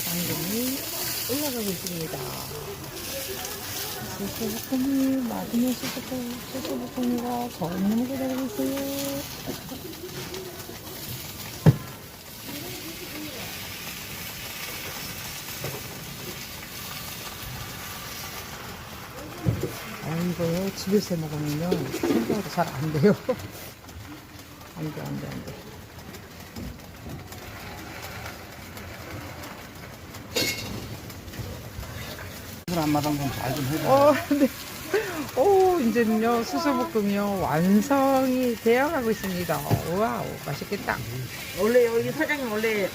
당근이 올라가고 있습니다. 수수볶음이 맛있는 수수볶, 수수볶음이가 전문을 기다리고 있어요. 아, 이거요. 집에서 해 먹으면요. 생각보다 잘안 돼요. 안 돼, 안 돼, 안 돼. 물 앞마당 좀 잘 좀 해줘. 어, 네. 오, 이제는요, 수수볶음이요, 완성이 되어가고 있습니다. 와우, 맛있겠다. 원래 여기 사장님 원래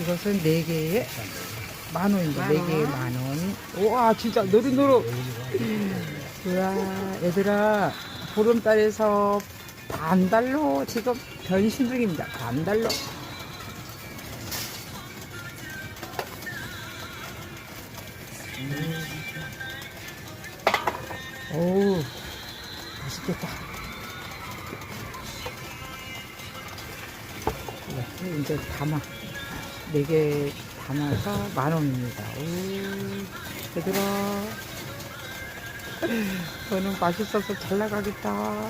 이것은 4개에 만 원입니다. 만 4개에 원. 만 원. 우와, 진짜 노릇노릇. 우와, 얘들아, 보름달에서 반달로 지금 변신 중입니다. 반달로. 오, 맛있겠다. 네, 이제 담아. 네 개 담아서 만 원입니다. 오, 얘들아. 너는 맛있어서 잘 나가겠다.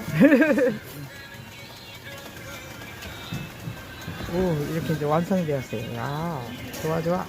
오, 이렇게 이제 완성이 되었어요. 야, 좋아, 좋아.